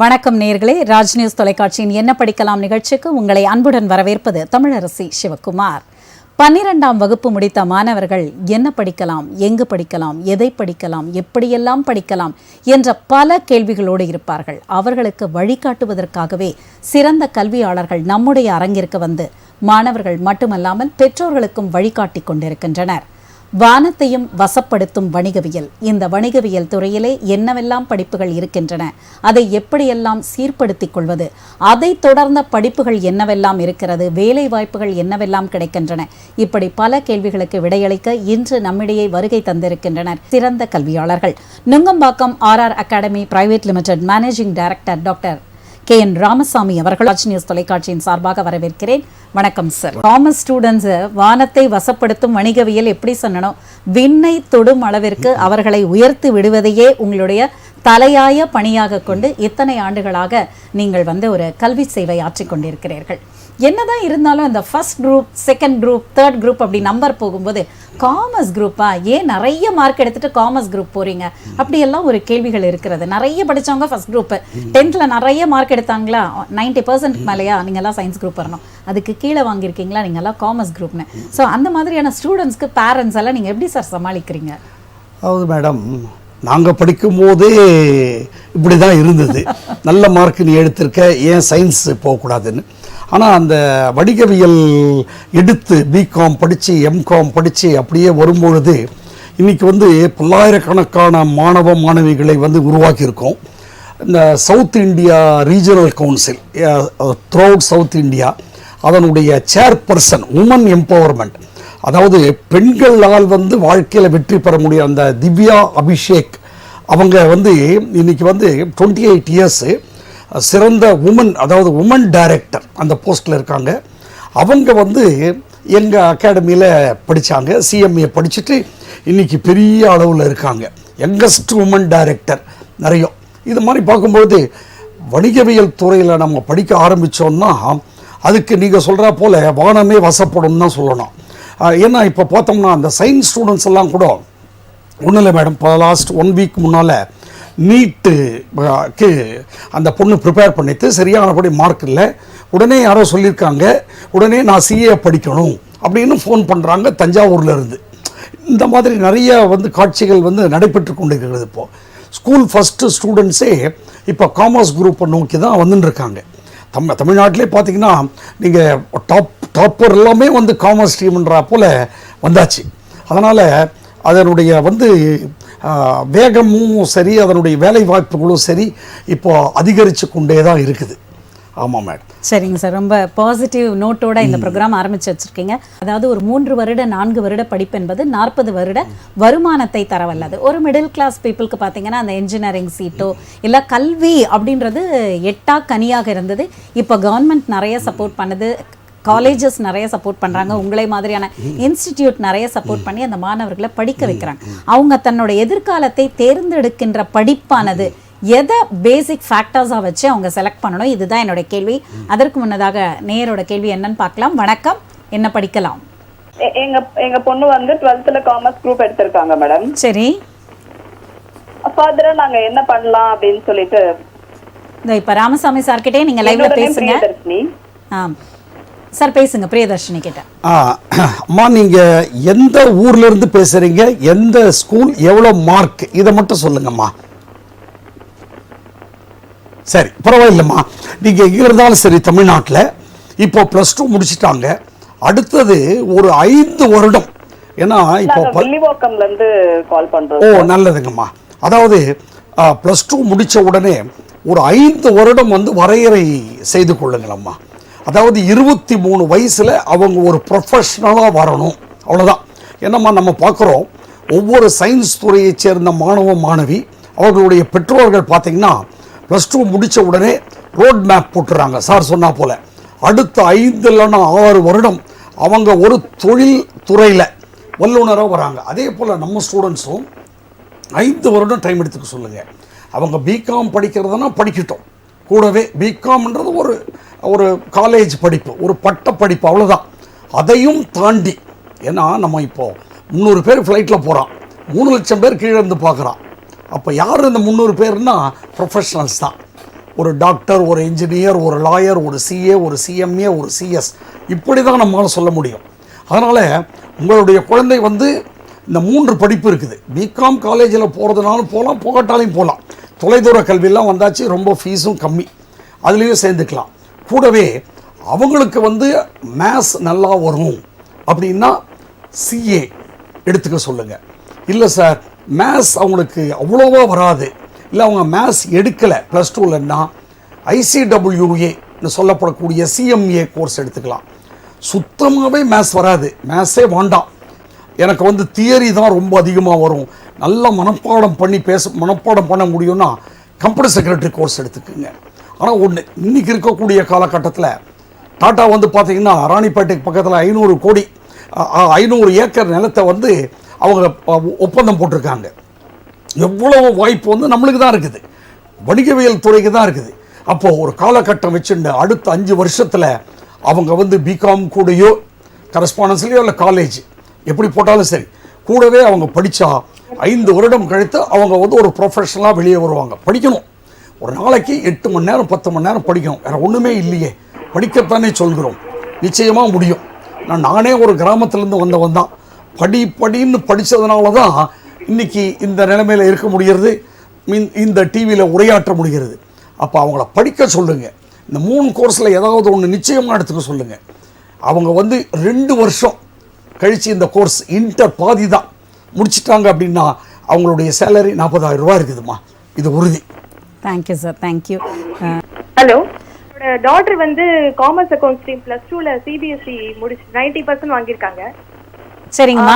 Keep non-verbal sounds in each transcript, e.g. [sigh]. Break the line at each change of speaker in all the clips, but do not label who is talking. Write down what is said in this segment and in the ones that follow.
வணக்கம் நேர்களே ராஜ் நியூஸ் தொலைக்காட்சியின் என்ன படிக்கலாம் நிகழ்ச்சிக்கு உங்களை அன்புடன் வரவேற்பது தமிழரசி சிவகுமார் பன்னிரெண்டாம் வகுப்பு முடித்த மாணவர்கள் என்ன படிக்கலாம் எங்கு படிக்கலாம் எதை படிக்கலாம் எப்படியெல்லாம் படிக்கலாம் என்ற பல கேள்விகளோடு இருப்பார்கள் அவர்களுக்கு வழிகாட்டுவதற்காகவே சிறந்த கல்வியாளர்கள் நம்முடைய அரங்கிற்கு வந்து மாணவர்கள் மட்டுமல்லாமல் பெற்றோர்களுக்கும் வழிகாட்டி கொண்டிருக்கின்றனர் வானத்தையும் வசப்படுத்தும் வணிகவியல் இந்த வணிகவியல் துறையிலே என்னவெல்லாம் படிப்புகள் இருக்கின்றன அதை எப்படியெல்லாம் சீர்படுத்திக் கொள்வது அதை தொடர்ந்த படிப்புகள் என்னவெல்லாம் இருக்கிறது வேலை வாய்ப்புகள் என்னவெல்லாம் கிடைக்கின்றன இப்படி பல கேள்விகளுக்கு விடையளிக்க இன்று நம்மிடையே வருகை தந்திருக்கின்றனர் சிறந்த கல்வியாளர்கள் Nungambakkam R R academy private limited managing director doctor K N Ramasamy அவர்கள் ஆட்சி நியூஸ் தொலைக்காட்சியின் சார்பாக வரவேற்கிறேன் வணக்கம் சார் காமர்ஸ் ஸ்டூடெண்ட்ஸ் வானத்தை வசப்படுத்தும் வணிகவியல் எப்படி சொன்னனும் விண்ணை தொடும் அளவிற்கு அவர்களை உயர்த்தி விடுவதையே உங்களுடைய தலையாய பணியாக கொண்டு இத்தனை ஆண்டுகளாக நீங்கள் வந்து ஒரு கல்வி சேவை ஆற்றி கொண்டிருக்கிறீர்கள் என்னதான் இருந்தாலும் இந்த first group second group third group அப்படி நம்பர் போகும்போது காமர்ஸ் குரூப்பா ஏன் நிறைய மார்க் எடுத்துட்டு காமர்ஸ் குரூப் போறீங்க அப்படியெல்லாம் ஒரு கேள்விகள் இருக்கிறது நிறைய படித்தவங்க ஃபர்ஸ்ட் குரூப்பு டென்த்தில் நிறைய மார்க் எடுத்தாங்களா நைன்டி பர்சன்ட் மேலேயா எல்லாம் சயின்ஸ் குரூப் வரணும் அதுக்கு கீழே வாங்கியிருக்கீங்களா எல்லாம் காமர்ஸ் குரூப்னு ஸோ அந்த மாதிரியான ஸ்டூடெண்ட்ஸ்க்கு பேரண்ட்ஸ் எல்லாம் நீங்கள் எப்படி சார் சமாளிக்கிறீங்க
அதாவது மேடம் நாங்கள் படிக்கும்போதே இப்படி தான் இருந்தது நல்ல மார்க் நீ எடுத்திருக்க ஏன் சயின்ஸ் போகக்கூடாதுன்னு ஆனால் அந்த வடிகவியல் எடுத்து பிகாம் படித்து எம்காம் படித்து அப்படியே வரும்பொழுது இன்றைக்கி வந்து பல்லாயிரக்கணக்கான மாணவ மாணவிகளை வந்து உருவாக்கியிருக்கோம் இந்த south India regional council through out south India அதனுடைய சேர்பர்சன் உமன் எம்பவர்மெண்ட் அதாவது பெண்களால் வந்து வாழ்க்கையில் வெற்றி பெற முடியும் அந்த திவ்யா அபிஷேக் அவங்க வந்து இன்றைக்கி வந்து டுவெண்ட்டி எயிட் இயர்ஸு சிறந்த உமன் அதாவது உமன் டைரக்டர் அந்த போஸ்ட்டில் இருக்காங்க அவங்க வந்து எங்கள் அகாடமியில் படித்தாங்க சிஎம்ஏ படிச்சுட்டு இன்றைக்கி பெரிய அளவில் இருக்காங்க யங்கஸ்ட் உமன் டைரக்டர் நிறைய இது மாதிரி பார்க்கும்போது வணிகவியல் துறையில் நம்ம படிக்க ஆரம்பித்தோன்னா அதுக்கு நீங்கள் சொல்கிற போல் வானமே வசப்படும் தான் சொல்லணும் ஏன்னா இப்போ பார்த்தோம்னா அந்த சயின்ஸ் ஸ்டூடெண்ட்ஸ் எல்லாம் கூட ஒன்றும் இல்லை மேடம் இப்போ லாஸ்ட் ஒன் வீக் முன்னால் நீட்டுக்கு அந்த பொண்ணு ப்ரிப்பேர் பண்ணிட்டு சரியானபடி மார்க் இல்லை உடனே யாரோ சொல்லியிருக்காங்க உடனே நான் சிஏ படிக்கணும் அப்படின்னு ஃபோன் பண்ணுறாங்க தஞ்சாவூரில் இருந்து இந்த மாதிரி நிறைய வந்து காட்சிகள் வந்து நடைபெற்று கொண்டிருக்கிறது இப்போது ஸ்கூல் ஃபஸ்ட்டு ஸ்டூடெண்ட்ஸே இப்போ காமர்ஸ் குரூப்பை நோக்கி தான் வந்துட்டுருக்காங்க தம் தமிழ்நாட்டிலே பார்த்தீங்கன்னா நீங்கள் டாப் டாப்பர் எல்லாமே வந்து காமர்ஸ் ஸ்ட்ரீம்ன்றா போல் வந்தாச்சு அதனால் அதனுடைய வந்து வேகமும் சரி அதனுடைய வேலை வாய்ப்புகளும் சரி இப்போது அதிகரித்து கொண்டே தான் இருக்குது ஆமாம் மேடம்
சரிங்க சார் ரொம்ப பாசிட்டிவ் நோட்டோட இந்த ப்ரோக்ராம் ஆரம்பித்து வச்சுருக்கீங்க அதாவது ஒரு மூன்று வருட நான்கு வருட படிப்பு என்பது நாற்பது வருட வருமானத்தை தரவல்லது ஒரு மிடில் கிளாஸ் பீப்புளுக்கு பார்த்தீங்கன்னா அந்த இன்ஜினியரிங் சீட்டோ இல்லை கல்வி அப்படின்றது எட்டா கனியாக இருந்தது இப்போ கவர்மெண்ட் நிறைய சப்போர்ட் பண்ணுது காலேஜஸ் நிறைய சப்போர்ட் பண்ணுறாங்க உங்களை மாதிரியான இன்ஸ்டிடியூட் நிறைய சப்போர்ட் பண்ணி அந்த மாணவர்களை படிக்க வைக்கிறாங்க அவங்க தன்னோட எதிர்காலத்தை தேர்ந்தெடுக்கின்ற படிப்பானது எதை பேசிக் ஃபேக்டர்ஸாக வச்சு அவங்க செலக்ட் பண்ணணும் இதுதான் என்னோட கேள்வி அதற்கு முன்னதாக நேயரோட கேள்வி என்னன்னு பார்க்கலாம் வணக்கம் என்ன படிக்கலாம் எங்க எங்க பொண்ணு வந்து டுவெல்த்ல காமர்ஸ் குரூப் எடுத்திருக்காங்க மேடம் சரி ஃபாதரா நாங்க என்ன பண்ணலாம் அப்படின்னு சொல்லிட்டு இந்த இப்ப ராமசாமி சார் கிட்டே நீங்க லைவ்ல பேசுங்க சார் பேசுங்க பிரியதர்ஷினி கிட்ட
அம்மா நீங்க எந்த ஊர்ல இருந்து பேசுறீங்க எந்த ஸ்கூல் எவ்வளவு மார்க் இதை மட்டும் சொல்லுங்கம்மா சரி பரவாயில்லைம்மா நீங்கள் எங்கே இருந்தாலும் சரி தமிழ்நாட்டில் இப்போ ப்ளஸ் டூ முடிச்சுட்டாங்க அடுத்தது ஒரு ஐந்து வருடம் ஏன்னா இப்போ
கால் பண்ணுறோம் ஓ
நல்லதுங்கம்மா அதாவது ப்ளஸ் டூ முடித்த உடனே ஒரு ஐந்து வருடம் வந்து வரையறை செய்து கொள்ளுங்களம்மா அதாவது இருபத்தி மூணு வயசில் அவங்க ஒரு ப்ரொஃபஷ்னலாக வரணும் அவ்வளோதான் என்னம்மா நம்ம பார்க்குறோம் ஒவ்வொரு சயின்ஸ் துறையைச் சேர்ந்த மாணவ மாணவி அவர்களுடைய பெற்றோர்கள் பார்த்திங்கன்னா ப்ளஸ் டூ முடித்த உடனே ரோட் மேப் போட்டுறாங்க சார் சொன்னால் போல் அடுத்த ஐந்து இல்லைன்னா ஆறு வருடம் அவங்க ஒரு தொழில் துறையில் வல்லுநராக வராங்க அதே போல் நம்ம ஸ்டூடெண்ட்ஸும் ஐந்து வருடம் டைம் எடுத்துக்க சொல்லுங்கள் அவங்க பிகாம் படிக்கிறதுனா படிக்கட்டும் கூடவே பிகாம்ன்றது ஒரு ஒரு காலேஜ் படிப்பு ஒரு பட்ட படிப்பு அவ்வளோதான் அதையும் தாண்டி ஏன்னா நம்ம இப்போது முந்நூறு பேர் ஃப்ளைட்டில் போகிறான் மூணு லட்சம் பேர் கீழே இருந்து பார்க்குறான் அப்போ யார் இந்த முந்நூறு பேர்னா ப்ரொஃபஷனல்ஸ் தான் ஒரு டாக்டர் ஒரு இன்ஜினியர் ஒரு லாயர் ஒரு சிஏ ஒரு சிஎம்ஏ ஒரு சிஎஸ் இப்படி தான் நம்மளால் சொல்ல முடியும் அதனால் உங்களுடைய குழந்தை வந்து இந்த மூன்று படிப்பு இருக்குது பிகாம் காலேஜில் போகிறதுனாலும் போகலாம் போகட்டாலையும் போகலாம் தொலைதூர கல்வியெல்லாம் வந்தாச்சு ரொம்ப ஃபீஸும் கம்மி அதுலேயும் சேர்ந்துக்கலாம் கூடவே அவங்களுக்கு வந்து மேத்ஸ் நல்லா வரும் அப்படின்னா சிஏ எடுத்துக்க சொல்லுங்கள் இல்லை சார் மேத்ஸ் அவங்களுக்கு அவ்வளோவா வராது இல்லை அவங்க மேத்ஸ் எடுக்கலை ப்ளஸ் டூலன்னா ஐசிடபிள்யூஏன்னு சொல்லப்படக்கூடிய சிஎம்ஏ கோர்ஸ் எடுத்துக்கலாம் சுத்தமாகவே மேத்ஸ் வராது மேத்ஸே வேண்டாம் எனக்கு வந்து தியரி தான் ரொம்ப அதிகமாக வரும் நல்லா மனப்பாடம் பண்ணி பேச மனப்பாடம் பண்ண முடியும்னா கம்ப்யூட்டர் செக்ரட்டரி கோர்ஸ் எடுத்துக்கோங்க ஆனால் ஒன்று இன்றைக்கி இருக்கக்கூடிய காலகட்டத்தில் டாட்டா வந்து பார்த்திங்கன்னா ராணிப்பேட்டைக்கு பக்கத்தில் ஐநூறு கோடி ஐநூறு ஏக்கர் நிலத்தை வந்து அவங்க ஒப்பந்தம் போட்டிருக்காங்க எவ்வளவு வாய்ப்பு வந்து நம்மளுக்கு தான் இருக்குது வணிகவியல் துறைக்கு தான் இருக்குது அப்போது ஒரு காலகட்டம் வச்சுட்டு அடுத்த அஞ்சு வருஷத்தில் அவங்க வந்து பிகாம் கூடயோ கரஸ்பாண்டன்ஸ்லேயோ இல்லை காலேஜ் எப்படி போட்டாலும் சரி கூடவே அவங்க படித்தா ஐந்து வருடம் கழித்து அவங்க வந்து ஒரு ப்ரொஃபஷனலாக வெளியே வருவாங்க படிக்கணும் ஒரு நாளைக்கு எட்டு மணி நேரம் பத்து மணி நேரம் படிக்கணும் வேறு ஒன்றுமே இல்லையே படிக்கத்தானே சொல்கிறோம் நிச்சயமாக முடியும் நான் நானே ஒரு கிராமத்துலேருந்து வந்தவன் தான் படி படின்னு படித்ததுனால தான் இன்றைக்கி இந்த நிலைமையில் இருக்க முடிகிறது மின் இந்த டிவியில் உரையாற்ற முடிகிறது அப்போ அவங்கள படிக்க சொல்லுங்கள் இந்த மூணு கோர்ஸில் ஏதாவது ஒன்று நிச்சயமாக எடுத்துக்க சொல்லுங்கள் அவங்க வந்து ரெண்டு வருஷம் கழித்து இந்த கோர்ஸ் இன்டர் பாதி தான் முடிச்சிட்டாங்க அப்படின்னா அவங்களுடைய சேலரி நாற்பதாயிரம் ரூபா இருக்குதுமா இது உறுதி
thank you sir thank you hello doctor வந்து காமர்ஸ் அக்கௌண்ட் ஸ்ட்ரீம் ப்ளஸ் டூவில் சிபிஎஸ்சி முடிச்சு நைன்டி பர்சன்ட் வாங்கியிருக்காங்க சரிங்கம்மா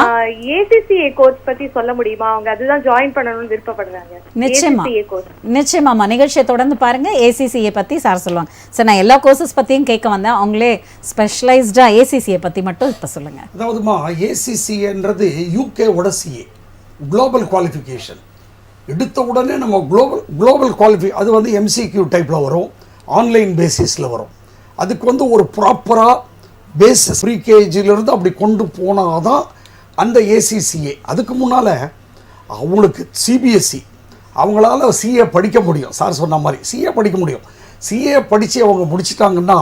ஏசிசிஏ கோர்ஸ் பத்தி சொல்ல முடியுமா அவங்க அதுதான் ஜாயின் பண்ணணும்னு விருப்பப்படுறாங்க நிச்சயமா நிச்சயமாம்மா நிகழ்ச்சியை தொடர்ந்து பாருங்க ஏசிசிஏ பத்தி சார் சொல்லுவாங்க சார் நான் எல்லா கோர்சஸ் பத்தியும் கேட்க வந்தேன் அவங்களே ஸ்பெஷலைஸ்டா ஏசிசிஏ பத்தி மட்டும் இப்ப சொல்லுங்க
அதாவதுமா ஏசிசிஏன்றது யூகே ஒடசிஏ குளோபல் குவாலிஃபிகேஷன் எடுத்த உடனே நம்ம குளோபல் குளோபல் குவாலிஃபி அது வந்து எம்சிக்யூ டைப்பில் வரும் ஆன்லைன் பேசிஸில் வரும் அதுக்கு வந்து ஒரு ப்ராப்பராக பேசிஸ் கேஜிலிருந்து அப்படி கொண்டு போனால் தான் அந்த ஏசிசிஏ அதுக்கு முன்னால் அவங்களுக்கு சிபிஎஸ்சி e, அவங்களால சிஏ படிக்க முடியும் சார் சொன்ன மாதிரி சிஏ படிக்க முடியும் சிஏ படித்து அவங்க முடிச்சிட்டாங்கன்னா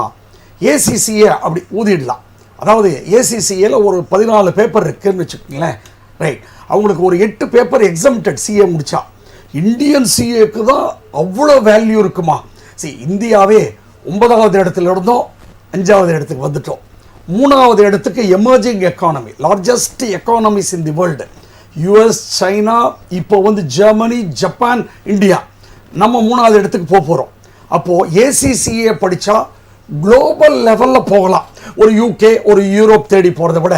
ஏசிசிஏ அப்படி ஊதிடலாம் அதாவது ஏசிசிஏல ஒரு பதினாலு பேப்பர் இருக்குதுன்னு வச்சுக்கோங்களேன் ரைட் அவங்களுக்கு ஒரு எட்டு பேப்பர் எக்ஸம்டட் சிஏ முடித்தா இந்தியன் சிஏக்கு தான் அவ்வளோ வேல்யூ இருக்குமா சரி இந்தியாவே ஒன்பதாவது இடத்துல இருந்தோம் அஞ்சாவது இடத்துக்கு வந்துட்டோம் மூணாவது இடத்துக்கு emerging economy largest economies in the world US China இப்போ வந்து ஜெர்மனி ஜப்பான் இந்தியா நம்ம மூணாவது இடத்துக்கு போக போகிறோம் அப்போது ஏசிசிஏ படித்தா குளோபல் லெவலில் போகலாம் ஒரு யூகே ஒரு யூரோப் தேடி போகிறத விட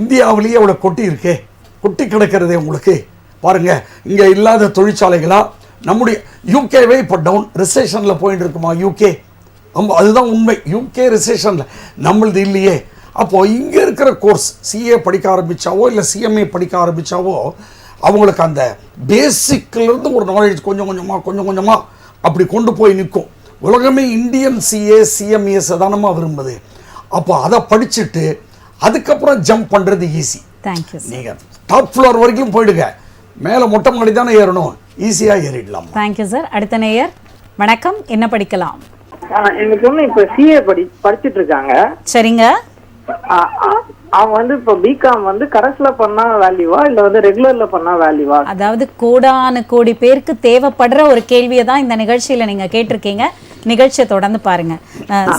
இந்தியாவிலேயே அவ்வளோ கொட்டி இருக்கே கொட்டி கிடக்கிறதே உங்களுக்கு பாருங்கள் இங்கே இல்லாத தொழிற்சாலைகளாக நம்முடைய யூகேவே இப்போ டவுன் ரிசெஷனில் போயிட்டு இருக்குமா யூகே நம்ம அதுதான் உண்மை யூகே ரிசேஷனில் நம்மளது இல்லையே அப்போது இங்கே இருக்கிற கோர்ஸ் சிஏ படிக்க ஆரம்பித்தாவோ இல்லை சிஎம்ஏ படிக்க ஆரம்பித்தாவோ அவங்களுக்கு அந்த பேசிக்கிலேருந்து ஒரு நாலேஜ் கொஞ்சம் கொஞ்சமாக கொஞ்சம் கொஞ்சமாக அப்படி கொண்டு போய் நிற்கும் உலகமே இந்தியன் சிஏ சிஎம்ஏ சதானமாக விரும்புது அப்போ அதை படிச்சுட்டு அதுக்கப்புறம் ஜம்ப் பண்ணுறது ஈஸி நீங்கள் டாப் ஃப்ளோர் வரைக்கும் போயிடுங்க மேலே மொட்டை மாடி தானே ஏறணும் ஈஸியாக ஏறிடலாம்
தேங்க்யூ சார் அடுத்த நேயர் வணக்கம் என்ன படிக்கலாம் எங்க பொண்ணு இப்ப சிஏ படி படிச்சிட்டு இருக்காங்க சரிங்க அவங்க வந்து இப்ப பிகாம் வந்து கரஸ்ல பண்ணா வேல்யூவா இல்ல வந்து ரெகுலர்ல பண்ணா வேல்யூவா அதாவது கோடான கோடி பேருக்கு தேவைப்படுற ஒரு கேள்வியை தான் இந்த நிகழ்ச்சியில நீங்க கேட்டிருக்கீங்க நிகழ்ச்சியை தொடர்ந்து பாருங்க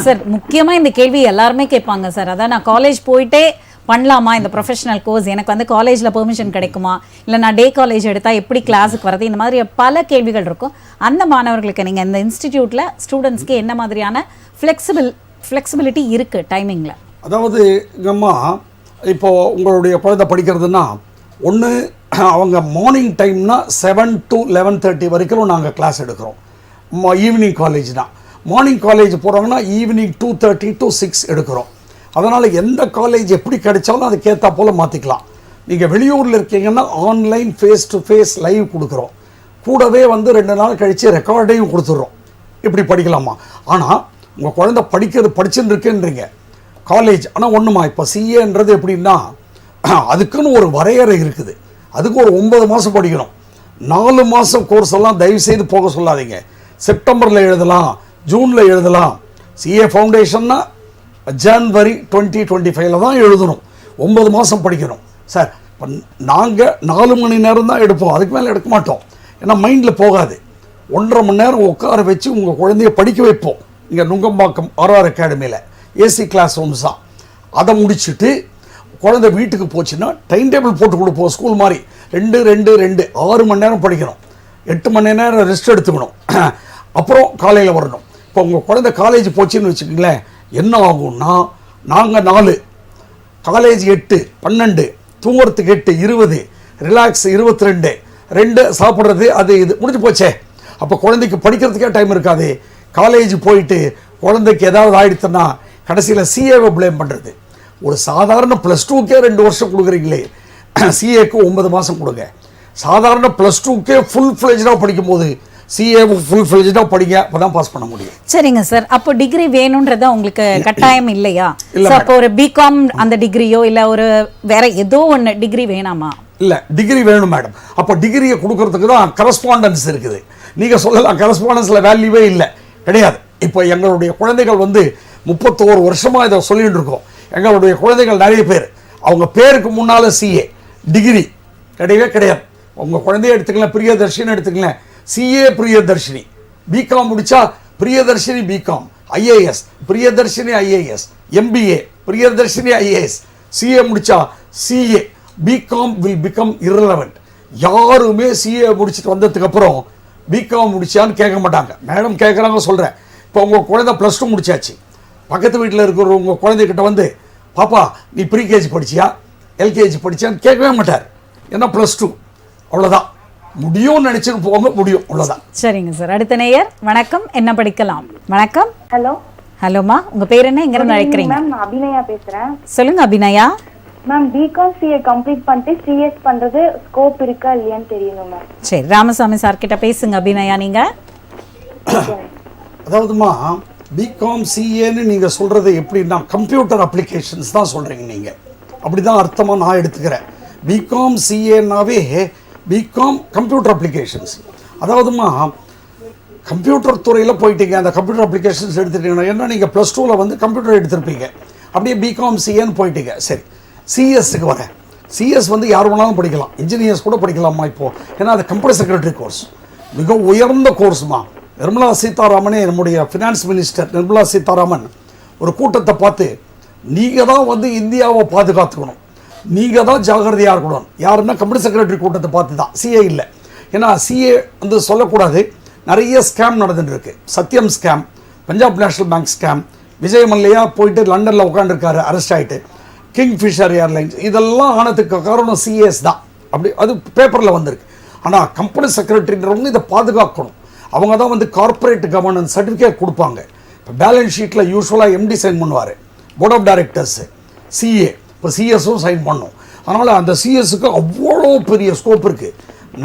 சார் முக்கியமா இந்த கேள்வி எல்லாருமே கேட்பாங்க சார் அதான் நான் காலேஜ் போயிட்டே பண்ணலாமா இந்த ப்ரொஃபஷனல் கோர்ஸ் எனக்கு வந்து காலேஜில் பெர்மிஷன் கிடைக்குமா இல்லை நான் டே காலேஜ் எடுத்தால் எப்படி கிளாஸுக்கு வரது இந்த மாதிரி பல கேள்விகள் இருக்கும் அந்த மாணவர்களுக்கு நீங்கள் இந்த இன்ஸ்டிடியூட்டில் ஸ்டூடெண்ட்ஸ்க்கு என்ன மாதிரியான ஃப்ளெக்சிபிள் ஃப்ளெக்சிபிலிட்டி இருக்குது டைமிங்கில்
அதாவது நம்ம இப்போது உங்களுடைய குழந்தை படிக்கிறதுனா ஒன்று அவங்க மார்னிங் டைம்னா செவன் டு லெவன் தேர்ட்டி வரைக்கும் நாங்கள் கிளாஸ் எடுக்கிறோம் ஈவினிங் காலேஜ் தான் மார்னிங் காலேஜ் போகிறாங்கன்னா evening two thirty to six எடுக்கிறோம் அதனால் எந்த காலேஜ் எப்படி கிடைச்சாலும் அதுக்கேற்றா போல் மாற்றிக்கலாம் நீங்கள் வெளியூரில் இருக்கீங்கன்னா online face to face live கொடுக்குறோம் கூடவே வந்து ரெண்டு நாள் கழித்து ரெக்கார்டையும் கொடுத்துட்றோம் இப்படி படிக்கலாமா ஆனால் உங்கள் குழந்த படிக்கிறது படிச்சுன்னு இருக்குன்றீங்க காலேஜ் ஆனால் ஒன்றுமா இப்போ சிஏன்றது எப்படின்னா அதுக்குன்னு ஒரு வரையறை இருக்குது அதுக்கு ஒரு ஒன்பது மாதம் படிக்கணும் நாலு மாதம் கோர்ஸ் எல்லாம் தயவுசெய்து போக சொல்லாதீங்க செப்டம்பரில் எழுதலாம் ஜூனில் எழுதலாம் சிஏ ஃபவுண்டேஷன்னா ஜான்வரி டுவெண்ட்டி டுவெண்ட்டி ஃபைவ்ல தான் எழுதணும் ஒம்பது மாதம் படிக்கணும் சார் இப்போ நாங்கள் நாலு மணி நேரம் தான் எடுப்போம் அதுக்கு மேலே எடுக்க மாட்டோம் ஏன்னா மைண்டில் போகாது ஒன்றரை மணி நேரம் உட்கார வச்சு உங்கள் குழந்தைய படிக்க வைப்போம் இங்கே நுங்கம்பாக்கம் ஆர்ஆர் அகாடமியில் ஏசி கிளாஸ் ரூம்ஸ் தான் அதை முடிச்சுட்டு குழந்தை வீட்டுக்கு போச்சுன்னா டைம் டேபிள் போட்டு கொடுப்போம் ஸ்கூல் மாதிரி ரெண்டு ரெண்டு ரெண்டு ஆறு மணி நேரம் படிக்கணும் எட்டு மணி நேரம் ரெஸ்ட் எடுத்துக்கணும் [clears throat] அப்புறம் காலையில் வரணும் இப்போ உங்கள் குழந்தை காலேஜ் போச்சுன்னு வச்சுக்கோங்களேன் என்ன ஆகும்னா நாங்கள் நாலு காலேஜ் எட்டு பன்னெண்டு தூங்குறதுக்கு எட்டு இருபது ரிலாக்ஸ் இருபத்தி ரெண்டு ரெண்டு சாப்பிட்றது அது இது முடிஞ்சு போச்சே அப்போ குழந்தைக்கு படிக்கிறதுக்கே டைம் இருக்காது காலேஜ் போயிட்டு குழந்தைக்கு ஏதாவது ஆயிடுச்சுன்னா கடைசியில் சிஏவை ப்ளேம் பண்ணுறது ஒரு சாதாரண ப்ளஸ் டூக்கே ரெண்டு வருஷம் கொடுக்குறீங்களே சிஏக்கு [clears throat] ஒன்பது மாதம் கொடுங்க சாதாரண ப்ளஸ் டூக்கே ஃபுல் ஃப்ளேஜாக படிக்கும்போது சிஏ ஃபுல் ஃபில்ஜாக படிங்க அப்போ தான் பாஸ் பண்ண
முடியும் சரிங்க சார் அப்போ டிகிரி வேணுன்றது உங்களுக்கு கட்டாயம் இல்லையா இல்லை அப்போ ஒரு பிகாம் அந்த டிகிரியோ இல்லை ஒரு வேற ஏதோ ஒன்று டிகிரி வேணாமா
இல்லை டிகிரி வேணும் மேடம் அப்போ டிகிரியை கொடுக்கறதுக்கு தான் கரஸ்பாண்டன்ஸ் இருக்குது நீங்கள் சொல்லலாம் கரஸ்பாண்டன்ஸில் வேல்யூவே இல்லை கிடையாது இப்போ எங்களுடைய குழந்தைகள் வந்து முப்பத்தோரு வருஷமாக இதை சொல்லிகிட்டு இருக்கோம் எங்களுடைய குழந்தைகள் நிறைய பேர் அவங்க பேருக்கு முன்னால் சிஏ டிகிரி கிடையவே கிடையாது உங்கள் குழந்தைய எடுத்துக்கலாம் பிரியதர்ஷின்னு எடுத்துக்கலாம் சிஏ பிரியதர்ஷினி பிகாம் முடிச்சா Priyadarshini BCom IAS Priyadarshini IAS MBA Priyadarshini IAS CA முடிச்சா CA BCom will BCom irrelevant யாருமே சிஏ முடிச்சுட்டு வந்ததுக்கப்புறம் பிகாம் முடிச்சான்னு கேட்க மாட்டாங்க மேடம் கேட்குறாங்க சொல்கிறேன் இப்போ உங்கள் குழந்தை ப்ளஸ் டூ முடிச்சாச்சு பக்கத்து வீட்டில் இருக்கிற உங்கள் குழந்தைகிட்ட வந்து பாப்பா நீ ப்ரீகேஜி படிச்சியா எல்கேஜி படிச்சியான்னு கேட்கவே மாட்டார் ஏன்னா ப்ளஸ் டூ அவ்வளோதான் முடியும்னு நினைச்சு போங்க முடியும் அவ்வளோதான்
சரிங்க சார் அடுத்த நேயர் வணக்கம் என்ன படிக்கலாம் வணக்கம் ஹலோ ஹலோமா உங்க பேர் என்ன எங்க இருந்து அழைக்கிறீங்க மேம் நான் அபிநயா பேசுறேன் சொல்லுங்க Abhinaya ma'am BCom CA complete பண்ணிட்டு சிஎஸ் பண்றது ஸ்கோப் இருக்கா இல்லையான்னு தெரியணும் மேம் சரி ராமசாமி சார் கிட்ட பேசுங்க அபிநயா நீங்க
அதாவதுமா பிகாம் சிஏன்னு நீங்க சொல்றது எப்படின்னா கம்ப்யூட்டர் அப்ளிகேஷன்ஸ் தான் சொல்றீங்க நீங்க அப்படிதான் அர்த்தமா நான் எடுத்துக்கிறேன் பிகாம் சிஏனாவே பிகாம் கம்ப்யூட்டர் அப்ளிகேஷன்ஸ் அதாவதுமா கம்ப்யூட்டர் துறையில் போயிட்டீங்க அந்த கம்ப்யூட்டர் அப்ளிகேஷன்ஸ் எடுத்துட்டீங்கன்னா ஏன்னா நீங்கள் ப்ளஸ் டூவில் வந்து கம்ப்யூட்டர் எடுத்திருப்பீங்க அப்படியே பிகாம் சிஏன்னு போயிட்டீங்க சரி சிஎஸ்க்கு வரேன் சிஎஸ் வந்து யார் வேணாலும் படிக்கலாம் இன்ஜினியர்ஸ் கூட படிக்கலாமா இப்போது ஏன்னா அது கம்ப்யூட்டர் செக்ரட்டரி கோர்ஸ் மிக உயர்ந்த கோர்ஸ்மா நிர்மலா சீதாராமனே என்னுடைய ஃபினான்ஸ் மினிஸ்டர் நிர்மலா சீதாராமன் ஒரு கூட்டத்தை பார்த்து நீங்கள் தான் வந்து இந்தியாவை பாதுகாத்துக்கணும் நீங்கள் தான் ஜாகிரதையாக இருக்கணும் யாருன்னா கம்பெனி செக்ரட்டரி கூட்டத்தை பார்த்து தான் சிஏ இல்லை ஏன்னா சிஏ வந்து சொல்லக்கூடாது நிறைய ஸ்கேம் நடந்துட்டுருக்கு Satyam scam Punjab national bank scam Vijay Mallya போயிட்டு லண்டனில் உட்காந்துருக்காரு அரெஸ்ட் ஆகிட்டு கிங்ஃபிஷர் ஏர்லைன்ஸ் இதெல்லாம் ஆனதுக்கு காரணம் சிஏஎஸ் தான் அப்படி அது பேப்பரில் வந்திருக்கு ஆனால் கம்பெனி செக்ரட்டரின்றவங்க இதை பாதுகாக்கணும் அவங்க தான் வந்து கார்ப்பரேட் கவர்னன்ஸ் சர்டிஃபிகேட் கொடுப்பாங்க இப்போ பேலன்ஸ் ஷீட்டில் யூஸ்வலாக எம்டி சைன் பண்ணுவார் போர்ட் ஆஃப் டைரக்டர்ஸு சிஏ இப்போ சிஎஸும் சைன் பண்ணும் அதனால் அந்த சிஎஸ்க்கு அவ்வளோ பெரிய ஸ்கோப் இருக்குது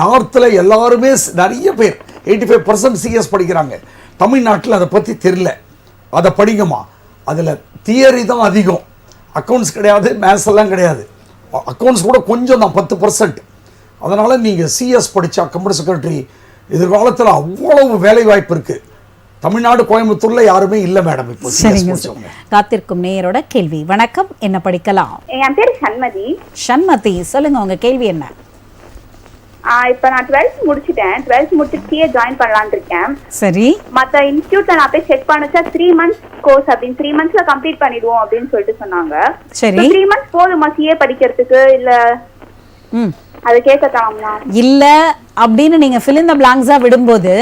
நார்த்தில் எல்லாருமே நிறைய பேர் எயிட்டி ஃபைவ் பர்சன்ட் சிஎஸ் படிக்கிறாங்க தமிழ்நாட்டில் அதை பற்றி தெரில அதை படிங்கம்மா அதில் தியரி தான் அதிகம் அக்கௌண்ட்ஸ் கிடையாது மேத்ஸ் எல்லாம் கிடையாது அக்கௌண்ட்ஸ் கூட கொஞ்சம் தான் பத்து பர்சன்ட் அதனால் நீங்கள் சிஎஸ் படித்தா கம்ப்யூட்டர் செக்ரட்டரி எதிர்காலத்தில் அவ்வளவு வேலை வாய்ப்பு இருக்குது தமிழ்நாடு கோயம்புத்தூர்ல யாருமே இல்ல மேடம் இப்போ
காத்திருக்கும் நேயரோட கேள்வி வணக்கம் என்ன படிக்கலாம் என் பேர் சண்மதி சண்மதி சொல்லுங்க உங்க கேள்வி என்ன இப்ப நான் டுவெல்த் முடிச்சிட்டேன் டுவெல்த் முடிச்சுட்டு ஜாயின் பண்ணலான் இருக்கேன் சரி மத்த இன்ஸ்டியூட்ல நான் போய் செக் பண்ணச்சா த்ரீ மந்த்ஸ் கோர்ஸ் அப்படின்னு த்ரீ மந்த்ஸ்ல கம்ப்ளீட் பண்ணிடுவோம் அப்படின்னு சொல்லிட்டு சொன்னாங்க சரி த்ரீ மந்த்ஸ் போதுமா சிஏ படிக்கிறதுக்கு இல்ல அது கேட்கலாமா இல்ல அப்படின்னு நீங்க ஃபில் இந்த பிளாங்ஸா விடும்போது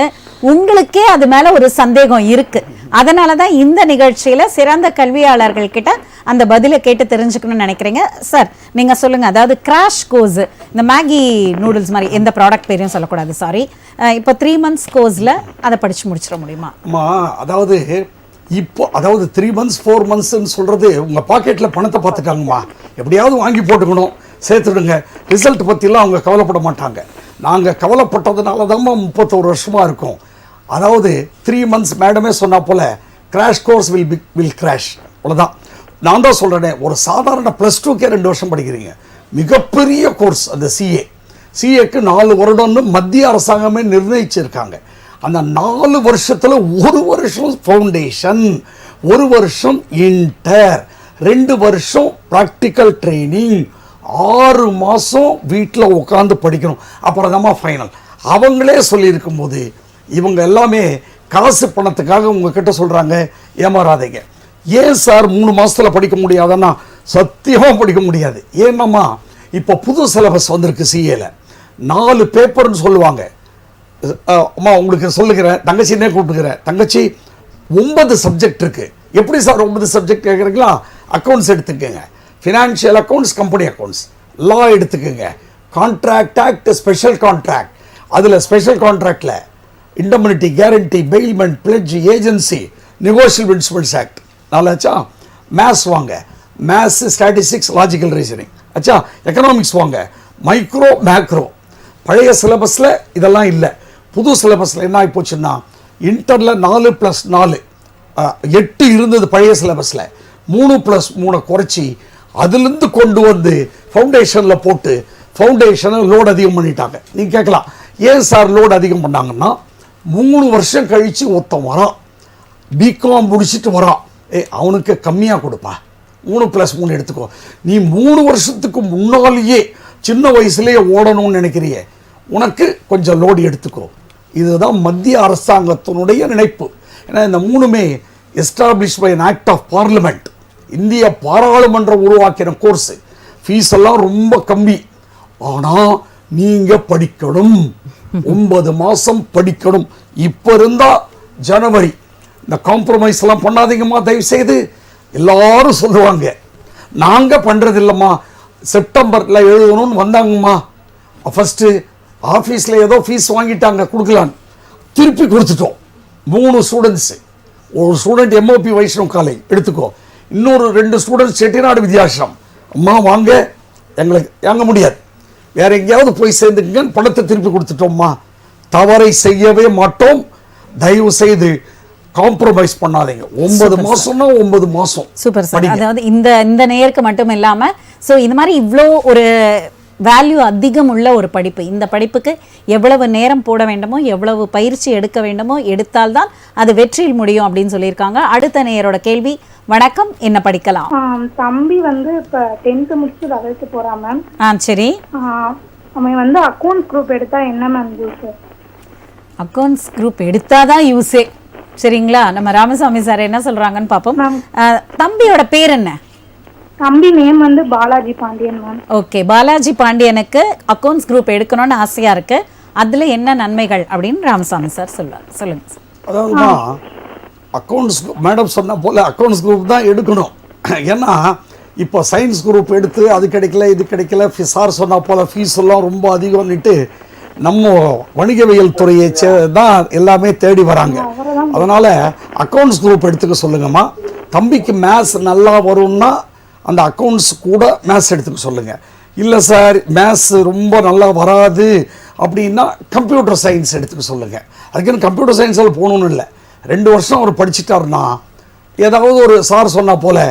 உங்களுக்கே அது மேலே ஒரு சந்தேகம் இருக்குது அதனால தான் இந்த நிகழ்ச்சியில் சிறந்த கல்வியாளர்கள் கிட்ட அந்த பதிலை கேட்டு தெரிஞ்சுக்கணும்னு நினைக்கிறீங்க சார் நீங்கள் சொல்லுங்கள் அதாவது கிராஷ் கோர்ஸு இந்த மேகி நூடுல்ஸ் மாதிரி எந்த ப்ராடக்ட் பேரையும் சொல்லக்கூடாது சாரி இப்போ த்ரீ மந்த்ஸ் கோர்ஸில் அதை படித்து முடிச்சிட முடியுமா
அதாவது இப்போ அதாவது த்ரீ மந்த்ஸ் ஃபோர் மந்த்ஸ்ன்னு சொல்கிறது உங்கள் பாக்கெட்டில் பணத்தை பார்த்துட்டாங்கம்மா எப்படியாவது வாங்கி போட்டுக்கணும் சேர்த்துடுங்க ரிசல்ட் பற்றிலாம் அவங்க கவலைப்பட மாட்டாங்க நாங்கள் கவலைப்பட்டதுனால தான்மா முப்பத்தோரு வருஷமாக இருக்கும் அதாவது த்ரீ மந்த்ஸ் மேடமே சொன்னால் போல் crash course will pick will crash அவ்வளோதான் நான் தான் சொல்கிறேன் ஒரு சாதாரண ப்ளஸ் டூக்கே ரெண்டு வருஷம் படிக்கிறீங்க மிகப்பெரிய கோர்ஸ் அந்த சிஏ சிஏக்கு நாலு வருடம்னு மத்திய அரசாங்கமே நிர்ணயிச்சிருக்காங்க அந்த நாலு வருஷத்தில் ஒரு வருஷம் ஃபவுண்டேஷன் ஒரு வருஷம் இன்டர் ரெண்டு வருஷம் ப்ராக்டிக்கல் ட்ரைனிங் ஆறு மாதம் வீட்டில் உட்காந்து படிக்கணும் அப்புறம் தான் ஃபைனல் அவங்களே சொல்லியிருக்கும் போது இவங்க எல்லாமே காசு பணத்துக்காக உங்ககிட்ட சொல்கிறாங்க ஏமாறாதீங்க ஏன் சார் மூணு மாதத்தில் படிக்க முடியாதுன்னா சத்தியமாக படிக்க முடியாது ஏன்னம்மா இப்போ புது சிலபஸ் வந்திருக்கு சிஏல நாலு பேப்பர்னு சொல்லுவாங்க அம்மா உங்களுக்கு சொல்லுகிறேன் தங்கச்சினே கூப்பிட்டுக்கிறேன் தங்கச்சி ஒன்பது சப்ஜெக்ட் இருக்குது எப்படி சார் ஒன்பது சப்ஜெக்ட் கேட்குறீங்களா அக்கௌண்ட்ஸ் எடுத்துக்கங்க financial accounts company accounts law எடுத்துக்கோங்க கான்ட்ராக்ட் ஆக்ட் ஸ்பெஷல் கான்ட்ராக்ட் அதில் ஸ்பெஷல் கான்ட்ராக்டில் indemnity guarantee bailment pledge agency negotiable principles act நாலாச்சா மேத்ஸ் வாங்க மேத்ஸ் ஸ்டாட்டிஸ்டிக்ஸ் லாஜிக்கல் ரீசனிங் ஆச்சா எக்கனாமிக்ஸ் வாங்க மைக்ரோ மேக்ரோ பழைய சிலபஸில் இதெல்லாம் இல்லை புது சிலபஸில் என்ன ஆகி போச்சுன்னா இன்டரில் நாலு ப்ளஸ் நாலு எட்டு இருந்தது பழைய சிலபஸில் மூணு ப்ளஸ் மூணை குறைச்சி அதுலேருந்து கொண்டு வந்து ஃபவுண்டேஷனில் போட்டு ஃபவுண்டேஷனை லோடு அதிகம் பண்ணிட்டாங்க நீங்கள் கேட்கலாம் ஏன் சார் லோடு அதிகம் பண்ணாங்கன்னா மூணு வருஷம் கழித்து ஒருத்தன் வரான் பிகாம் முடிச்சுட்டு வரான் ஏ அவனுக்கு கம்மியாக கொடுப்பா மூணு ப்ளஸ் மூணு எடுத்துக்கோ நீ மூணு வருஷத்துக்கு முன்னாலேயே சின்ன வயசுலேயே ஓடணும்னு நினைக்கிறியே உனக்கு கொஞ்சம் லோடு எடுத்துக்கோ இதுதான் மத்திய அரசாங்கத்தினுடைய நினைப்பு ஏன்னா இந்த மூணுமே establish by an act of parliament இந்திய பாராளுமன்றம் உருவாக்கின கோர்ஸு ஃபீஸ் எல்லாம் ரொம்ப கம்மி ஆனால் நீங்கள் படிக்கணும் ஒன்பது மாதம் படிக்கணும் இப்போ இருந்தால் ஜனவரி இந்த காம்ப்ரமைஸ் எல்லாம் பண்ணாதீங்கம்மா தயவு செய்து எல்லாரும் சொல்லுவாங்க நாங்கள் பண்ணுறது இல்லைம்மா செப்டம்பரில் எழுதணும்னு வந்தாங்கம்மா ஃபஸ்ட்டு ஆஃபீஸில் ஏதோ ஃபீஸ் வாங்கிட்டாங்க கொடுக்கலான்னு திருப்பி கொடுத்துட்டோம் மூணு ஸ்டூடெண்ட்ஸு ஒரு ஸ்டூடெண்ட் எம்ஓபி வைஷ்ணவ் காலேஜ் எடுத்துக்கோ இன்னொரு ரெண்டு ஸ்டூடெண்ட்ஸ் செட்டிநாடு வித்தியாசம் அம்மா வாங்க எங்களுக்கு வாங்க முடியாது வேற எங்கேயாவது போய் சேர்ந்துக்குங்கன்னு பணத்தை திருப்பி கொடுத்துட்டோம்மா தவறை செய்யவே மாட்டோம் தயவு செய்து காம்ப்ரமைஸ் பண்ணாதீங்க ஒன்பது மாசம்னா ஒன்பது மாசம்
சூப்பர் சார் அதாவது இந்த இந்த நேருக்கு மட்டும் இல்லாம ஸோ இந்த மாதிரி இவ்வளோ ஒரு வேல்யூ அதிகம் உள்ள ஒரு படிப்பு இந்த படிப்புக்கு எவ்வளவு நேரம் போட வேண்டுமோ எவ்வளவு பயிற்சி எடுக்க வேண்டுமோ எடுத்தால்தான் அது வெற்றியில் முடியும் அப்படின்னு சொல்லியிருக்காங்க அடுத்த நேயரோட கேள்வி வணக்கம் என்ன படிக்கலாம் தம்பி வந்து இப்ப டென்த்து முடிச்சு லெவல்த்து போறா மேம் ஆ சரி அவன் வந்து அக்கௌண்ட்ஸ் குரூப் எடுத்தா என்ன மேம் யூஸ் அக்கௌண்ட்ஸ் குரூப் எடுத்தாதான் தான் யூஸே சரிங்களா நம்ம ராமசாமி சார் என்ன சொல்றாங்கன்னு பார்ப்போம் தம்பியோட பேர் என்ன தம்பி நேம் வந்து பாலாஜி பாண்டியன் மேம் ஓகே பாலாஜி பாண்டியனுக்கு அக்கௌண்ட்ஸ் குரூப் எடுக்கணும்னு ஆசையா இருக்கு அதுல என்ன நன்மைகள் அப்படின்னு ராமசாமி சார் சொல்லுவார் சொல்லுங்க சார் அதாவதுமா
அக்கௌண்ட்ஸ் மேடம் சொன்ன போல் அக்கௌண்ட்ஸ் குரூப் தான் எடுக்கணும் ஏன்னா இப்போ சயின்ஸ் குரூப் எடுத்து அது கிடைக்கல இது கிடைக்கல சார் சொன்ன போல் ஃபீஸ் எல்லாம் ரொம்ப அதிகம்னுட்டு நம்ம வணிகவியல் துறையை தான் எல்லாமே தேடி வராங்க அதனால் அக்கௌண்ட்ஸ் குரூப் எடுத்துக்க சொல்லுங்கம்மா தம்பிக்கு மேத்ஸ் நல்லா வரும்னா அந்த அக்கௌண்ட்ஸ் கூட மேத்ஸ் எடுத்துக்க சொல்லுங்கள் இல்லை சார் மேத்ஸ் ரொம்ப நல்லா வராது அப்படின்னா கம்ப்யூட்டர் சயின்ஸ் எடுத்துக்க சொல்லுங்கள் அதுக்குன்னு கம்ப்யூட்டர் சயின்ஸில் போகணுன்னு இல்லை ரெண்டு வருஷம் அவர் படிச்சுட்டாருன்னா ஏதாவது ஒரு சார் சொன்னால் போல்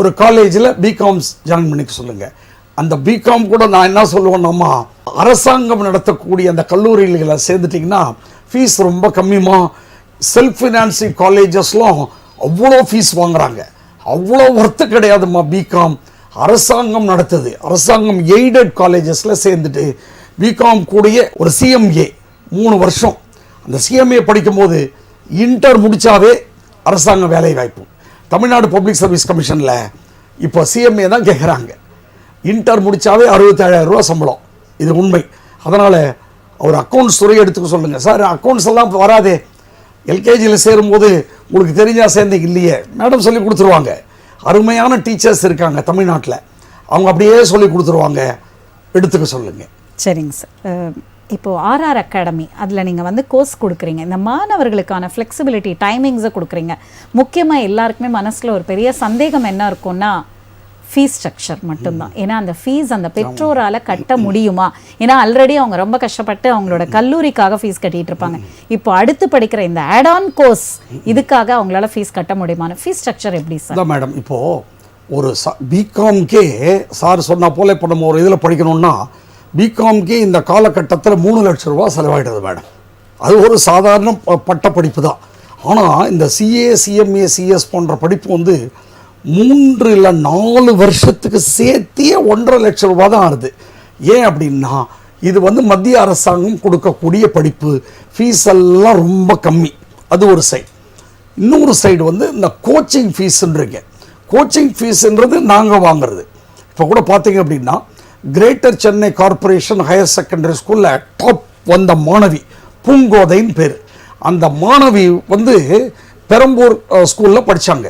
ஒரு காலேஜில் பிகாம்ஸ் ஜாயின் பண்ணிக்க சொல்லுங்கள் அந்த பிகாம் கூட நான் என்ன சொல்லுவேன்னா அரசாங்கம் நடத்தக்கூடிய அந்த கல்லூரிகளை சேர்ந்துட்டிங்கன்னா ஃபீஸ் ரொம்ப கம்மிமா செல்ஃப் ஃபினான்சிங் காலேஜஸ்லாம் அவ்வளோ ஃபீஸ் வாங்குகிறாங்க அவ்வளோ ஒர்த்து கிடையாதுமா பிகாம் அரசாங்கம் நடத்துது அரசாங்கம் எய்டட் காலேஜஸில் சேர்ந்துட்டு பிகாம் கூடிய ஒரு சிஎம்ஏ மூணு வருஷம் அந்த சிஎம்ஏ படிக்கும்போது இன்டர் முடித்தாவே அரசாங்க வேலை வாய்ப்பு தமிழ்நாடு பப்ளிக் சர்வீஸ் கமிஷனில் இப்போ சிஎம்ஏ தான் கேட்குறாங்க இன்டர் முடித்தாவே அறுபத்தேழாயிரம் ரூபா சம்பளம் இது உண்மை அதனால் அவர் அக்கௌண்ட்ஸ் துறை எடுத்துக்க சொல்லுங்கள் சார் அக்கௌண்ட்ஸ் எல்லாம் வராதே எல்கேஜியில் சேரும்போது உங்களுக்கு தெரிஞ்சால் சேர்ந்து இல்லையே மேடம் சொல்லி கொடுத்துருவாங்க அருமையான டீச்சர்ஸ் இருக்காங்க தமிழ்நாட்டில் அவங்க அப்படியே சொல்லி கொடுத்துருவாங்க எடுத்துக்க சொல்லுங்க
சரிங்க சார் இப்போது ஆர்ஆர் அகாடமி அதில் நீங்கள் வந்து கோர்ஸ் கொடுக்குறீங்க இந்த மாணவர்களுக்கான ஃப்ளெக்சிபிலிட்டி டைமிங்ஸை கொடுக்குறீங்க முக்கியமாக எல்லாருக்குமே மனசில் ஒரு பெரிய சந்தேகம் என்ன இருக்கும்னா ஃபீஸ் ஸ்ட்ரக்சர் மட்டும்தான் ஏன்னா அந்த ஃபீஸ் அந்த பெற்றோரால் கட்ட முடியுமா ஏன்னா ஆல்ரெடி அவங்க ரொம்ப கஷ்டப்பட்டு அவங்களோட கல்லூரிக்காக ஃபீஸ் கட்டிகிட்டு இருப்பாங்க இப்போ அடுத்து படிக்கிற இந்த ஆட் ஆன் கோர்ஸ் இதுக்காக அவங்களால ஃபீஸ் கட்ட முடியுமான ஃபீஸ் ஸ்ட்ரக்சர் எப்படி சார்
மேடம் இப்போது ஒரு சா பிகாம்கே சார் சொன்னால் போல இப்போ நம்ம ஒரு இதில் படிக்கணும்னா பிகாம்கே இந்த காலகட்டத்தில் மூணு லட்ச ரூபா செலவாயிடுது மேடம் அது ஒரு சாதாரண பட்ட படிப்பு தான் ஆனால் இந்த சிஏ சிஎம்ஏ சிஎஸ் போன்ற படிப்பு வந்து மூன்று இல்லை நாலு வருஷத்துக்கு சேர்த்தே ஒன்றரை லட்சம் ரூபா தான் ஆகுது ஏன் அப்படின்னா இது வந்து மத்திய அரசாங்கம் கொடுக்கக்கூடிய படிப்பு ஃபீஸ் எல்லாம் ரொம்ப கம்மி அது ஒரு சைடு இன்னொரு சைடு வந்து இந்த கோச்சிங் ஃபீஸுன்றீங்க கோச்சிங் ஃபீஸுன்றது நாங்கள் வாங்குறது இப்போ கூட பார்த்தீங்க அப்படின்னா greater Chennai corporation higher secondary ஸ்கூலில் டாப் வந்த மாணவி பூங்கோதைன்னு பேர் அந்த மாணவி வந்து பெரம்பூர் ஸ்கூலில் படித்தாங்க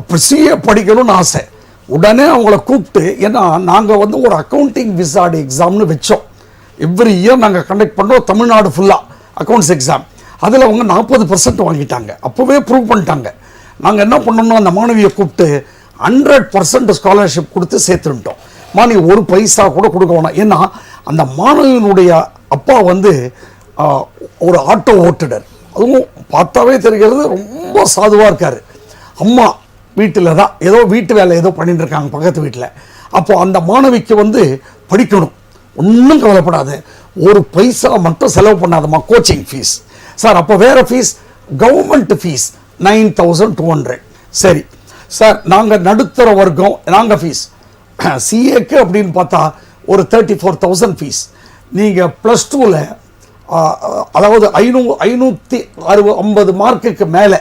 அப்போ சிஏ படிக்கணும்னு ஆசை உடனே அவங்கள கூப்பிட்டு ஏன்னா நாங்கள் வந்து ஒரு அக்கௌண்டிங் விசார்டு எக்ஸாம்னு வச்சோம் எவ்ரி இயர் நாங்கள் கண்டக்ட் பண்ணோம் தமிழ்நாடு ஃபுல்லாக அக்கௌண்ட்ஸ் எக்ஸாம் அதில் அவங்க நாற்பது பர்சன்ட் வாங்கிட்டாங்க அப்போவே ப்ரூவ் பண்ணிட்டாங்க நாங்கள் என்ன பண்ணணும் அந்த மாணவியை கூப்பிட்டு ஹண்ட்ரட் பர்சன்ட் ஸ்காலர்ஷிப் கொடுத்து சேர்த்துட்டோம் மாணவி ஒரு பைசா கூட கொடுக்க வேணாம் ஏன்னா அந்த மாணவியினுடைய அப்பா வந்து ஒரு ஆட்டோ ஓட்டுடர் அதுவும் பார்த்தாவே தெரிகிறது ரொம்ப சாதுவாக இருக்கார் அம்மா வீட்டில் தான் ஏதோ வீட்டு வேலை ஏதோ பண்ணிட்டு இருக்காங்க பக்கத்து வீட்டில் அப்போது அந்த மாணவிக்கு வந்து படிக்கணும் ஒன்றும் கவலைப்படாது ஒரு பைசா மட்டும் செலவு பண்ணாதம்மா கோச்சிங் ஃபீஸ் சார் அப்போ வேறு fees government fees nine thousand two hundred சரி சார் நாங்கள் நடுத்தர வர்க்கம் நாங்கள் ஃபீஸ் சிஏக்கு அப்படின்னு பார்த்தா ஒரு தேர்ட்டி ஃபோர் தௌசண்ட் ஃபீஸ் நீங்கள் ப்ளஸ் டூவில் அதாவது ஐநூ ஐநூற்றி அறுபது ஐம்பது மார்க்குக்கு மேலே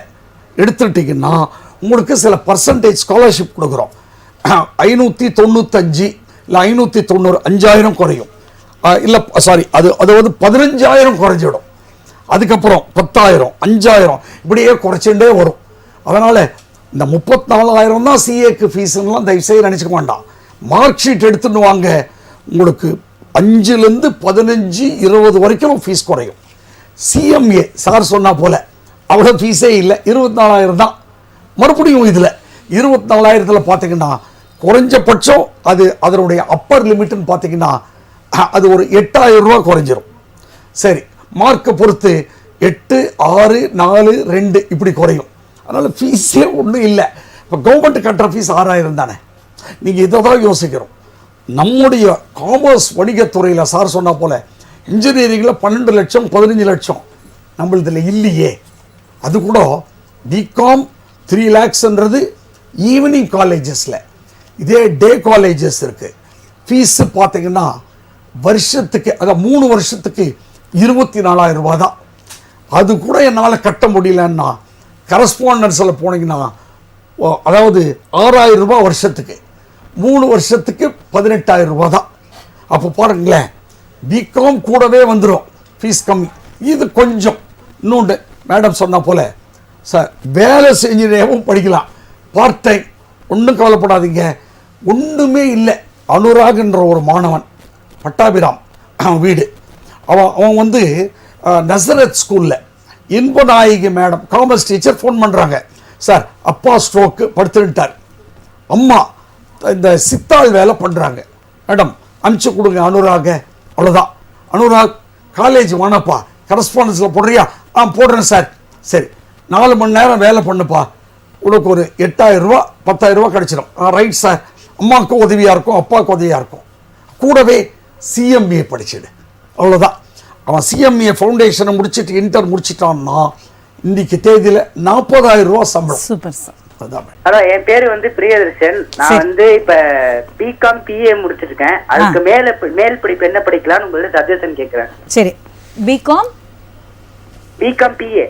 எடுத்துட்டிங்கன்னா உங்களுக்கு சில பர்சன்டேஜ் ஸ்காலர்ஷிப் கொடுக்குறோம் [clears throat] ஐநூற்றி தொண்ணூத்தஞ்சு இல்லை ஐநூற்றி தொண்ணூறு அஞ்சாயிரம் குறையும் இல்லை சாரி அது அது வந்து பதினஞ்சாயிரம் குறைஞ்சிடும் அதுக்கப்புறம் பத்தாயிரம் அஞ்சாயிரம் இப்படியே குறைச்சுட்டே வரும் அதனால் இந்த நாலாயிரம் தான் சிஏக்கு ஃபீஸ்லாம் தயவுசெய்து நினச்சிக்க வேண்டாம் மார்க் ஷீட் எடுத்துன்னு வாங்க உங்களுக்கு அஞ்சுலேருந்து பதினஞ்சு இருபது வரைக்கும் ஃபீஸ் குறையும் சிஎம்ஏ சார் சொன்னால் போல் அவ்வளோ ஃபீஸே இல்லை இருபத்தி நாலாயிரம் தான் மறுபடியும் இதில் இருபத்தி நாலாயிரத்தில் பார்த்தீங்கன்னா குறைஞ்சபட்சம் அது அதனுடைய அப்பர் லிமிட்டுன்னு பார்த்தீங்கன்னா அது ஒரு எட்டாயிரம் ரூபா குறைஞ்சிரும் சரி மார்க்கை பொறுத்து எட்டு ஆறு நாலு ரெண்டு இப்படி குறையும் அதனால் ஃபீஸே ஒன்றும் இல்லை இப்போ கவர்மெண்ட் கட்டுற ஃபீஸ் ஆறாயிரம் தானே நீங்கள் இதை தான் யோசிக்கிறோம் நம்முடைய காமர்ஸ் வணிகத்துறையில் சார் சொன்ன போல் இன்ஜினியரிங்கில் பன்னெண்டு லட்சம் பதினஞ்சு லட்சம் நம்மளதில் இல்லையே அது கூட பிகாம் த்ரீ லேக்ஸ்ன்றது ஈவினிங் காலேஜஸில் இதே டே காலேஜஸ் இருக்குது ஃபீஸு பார்த்தீங்கன்னா வருஷத்துக்கு அதான் மூணு வருஷத்துக்கு இருபத்தி நாலாயிரம் ரூபா தான் அது கூட என்னால் கட்ட முடியலன்னா கரஸ்பாண்டன்ஸில் போனீங்கன்னா அதாவது ஆறாயிரம் ரூபா வருஷத்துக்கு மூணு வருஷத்துக்கு பதினெட்டாயிரம் ரூபா தான் அப்போ பாருங்களேன் பிகாம் கூடவே வந்துடும் ஃபீஸ் கம்மி இது கொஞ்சம் இன்னொன்று மேடம் சொன்ன போல் சார் வேலை செஞ்சினேவும் படிக்கலாம் பார்ட் டைம் ஒன்றும் கவலைப்படாதீங்க ஒன்றுமே இல்லை அனுராகன்ற ஒரு மாணவன் பட்டாபிராம் அவன் வீடு அவன் அவன் வந்து நசரத் ஸ்கூலில் Inbanayagi madam commerce teacher phone பண்ணுறாங்க சார் அப்பா ஸ்ட்ரோக்கு படுத்துட்டார் அம்மா இந்த சித்தாள் வேலை பண்ணுறாங்க மேடம் அனுப்பிச்சு கொடுங்க அனுராக அவ்வளோதான் அனுராக் காலேஜ் வானப்பா கரஸ்பாண்டன்ஸில் போடுறியா ஆ போடுறேன் சார் சரி நாலு மணி நேரம் வேலை பண்ணுப்பா உனக்கு ஒரு எட்டாயிரரூபா பத்தாயிரரூபா கிடச்சிடும் ரைட் சார் அம்மாவுக்கும் உதவியாக இருக்கும் அப்பாவுக்கு உதவியாக இருக்கும் கூடவே சிஎம்ஏ படிச்சிடு அவ்வளோதான் அவன் சிஎம்ஏ ஃபவுண்டேஷனை முடிச்சுட்டு இன்டர் முடிச்சிட்டான்னா இன்னைக்கு தேதியில் நாற்பதாயிரம் ரூபா சம்பளம் சூப்பர் சார்
ஹலோ என் பேர் வந்து பிரியதர்ஷன் நான் வந்து இப்ப பிகாம் பிஏ முடிச்சிருக்கேன் அதுக்கு மேல மேல் படிப்பு என்ன படிக்கலாம்னு உங்களுக்கு சஜஷன் கேக்குறேன் சரி BCom BCom BA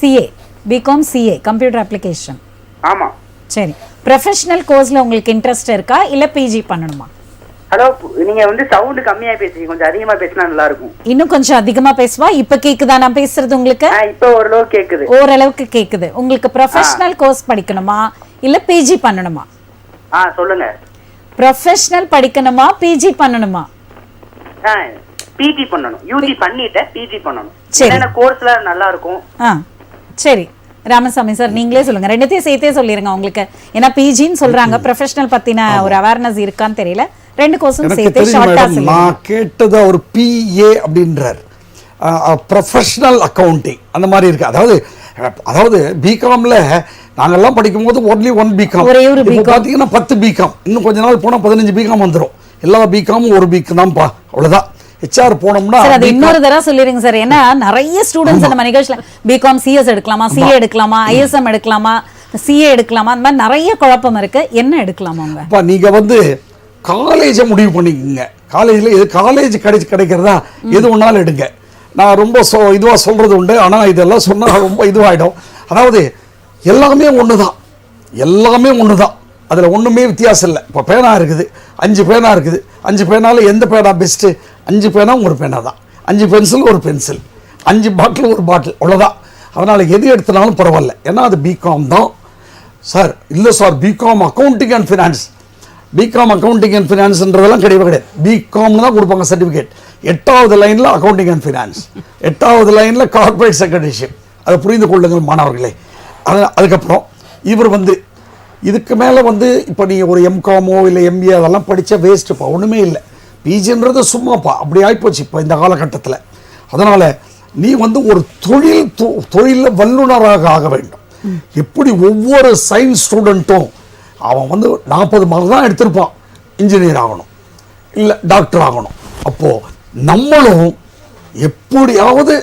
CA BCom CA computer application ஆமா சரி ப்ரொஃபஷனல் கோர்ஸ்ல உங்களுக்கு இன்ட்ரெஸ்ட் இருக்கா இல்ல பிஜி பண்ணணுமா ஹலோ நீங்க வந்து சவுண்ட் கம்மியா பேசுறீங்க கொஞ்சம் அதிகமா பேசினா நல்லா இருக்கும் இன்னும் கொஞ்சம் அதிகமா பேசுவா இப்ப கேக்குதா நான் பேசுறது உங்களுக்கு இப்ப ஓரளவுக்கு கேக்குது ஓரளவுக்கு கேக்குது உங்களுக்கு ப்ரொஃபஷனல் கோர்ஸ் படிக்கணுமா இல்ல பிஜி பண்ணணுமா ஆ சொல்லுங்க ப்ரொஃபஷனல் படிக்கணுமா பிஜி பண்ணணுமா பிஜி பண்ணணும் யூஜி பண்ணிட்டேன் பிஜி பண்ணணும் சரி கோர்ஸ்ல நல்லா இருக்கும் சரி ராமசாமி சார் நீங்களே சொல்லுங்க ரெண்டுத்தையும் சேர்த்தே சொல்லிருங்க உங்களுக்கு ஏன்னா பிஜின்னு சொல்றாங்க ப்ரொஃபஷனல் பத்தின ஒரு அவேர்னஸ் இருக்கான்னு தெரியல ரெண்டு கோர்ஸும் சேர்த்தே ஷார்ட்டா நான்
கேட்டது ஒரு பிஏ அப்படின்றார் ப்ரொஃபஷனல் அக்கௌண்டிங் அந்த மாதிரி இருக்கு அதாவது அதாவது பிகாமில் நாங்கள்லாம் படிக்கும்போது ஒன்லி ஒன் பிகாம் இப்போ பார்த்தீங்கன்னா பத்து பிகாம் இன்னும் கொஞ்ச நாள் போனால் பதினஞ்சு பிகாம் வந்துடும் எல்லா பிகாமும் ஒரு பிகாம் தான்ப்பா அவ்வளோதான் ஹெச்ஆர் போனோம்னா அது இன்னொரு தடவை
சொல்லிருங்க சார் ஏன்னா நிறைய ஸ்டூடெண்ட்ஸ் நம்ம நிகழ்ச்சியில் பிகாம் சிஎஸ் எடுக்கலாமா சிஏ எடுக்கலாமா ஐஎஸ்எம் எடுக்கலாமா சிஏ எடுக்கலாமா அந்த மாதிரி நிறைய குழப்பம் இருக்கு என்ன எடுக்கலாமா அவங்க
இப்போ நீங்கள் வந்து காலேஜை முடிவு பண்ணிக்கோங்க காலேஜில் எது காலேஜ் கிடைச்சி கிடைக்கிறதா எது ஒன்றாலும் எடுங்க நான் ரொம்ப சோ இதுவாக சொல்கிறது உண்டு ஆனால் இதெல்லாம் சொன்னால் ரொம்ப இதுவாகிடும் அதாவது எல்லாமே ஒன்று தான் எல்லாமே ஒன்று தான் அதில் ஒன்றுமே வித்தியாசம் இல்லை இப்போ பேனா இருக்குது அஞ்சு பேனா இருக்குது அஞ்சு பேனாவில் எந்த பேனா பெஸ்ட்டு அஞ்சு பேனா ஒரு பேனா தான் அஞ்சு பென்சில் ஒரு பென்சில் அஞ்சு பாட்டில் ஒரு பாட்டில் அவ்வளோதான் அதனால் எது எடுத்தனாலும் பரவாயில்ல ஏன்னா அது பிகாம் தான் சார் இல்லை sir BCom accounting and finance BCom accounting and ஃபினான்ஸ்ன்றதெல்லாம் கிடையவே கிடையாது பிகாம்னு தான் கொடுப்பாங்க சர்டிஃபிகேட் எட்டாவது லைனில் அக்கௌண்டிங் அண்ட் ஃபினான்ஸ் எட்டாவது லைனில் கார்பரேட் செக்ரட்டரிஷிப் அதை புரிந்து கொள்ளுங்கள் மாணவர்களே அது அதுக்கப்புறம் இவர் வந்து இதுக்கு மேலே வந்து இப்போ நீங்கள் ஒரு எம்காமோ இல்லை எம்பிஏ அதெல்லாம் படித்த வேஸ்ட்டுப்பா ஒன்றுமே இல்லை பிஜின்றது சும்மாப்பா அப்படி ஆகிப்போச்சு இப்போ இந்த காலகட்டத்தில் அதனால் நீ வந்து ஒரு தொழில் தொழிலில் வல்லுநராக ஆக வேண்டும் எப்படி ஒவ்வொரு சயின்ஸ் ஸ்டூடெண்ட்டும் அவன் வந்து நாற்பது மார்க் தான் எடுத்திருப்பான் இன்ஜினியர் ஆகணும் இல்லை டாக்டர் ஆகணும் அப்போது நம்மளும் எப்படியாவது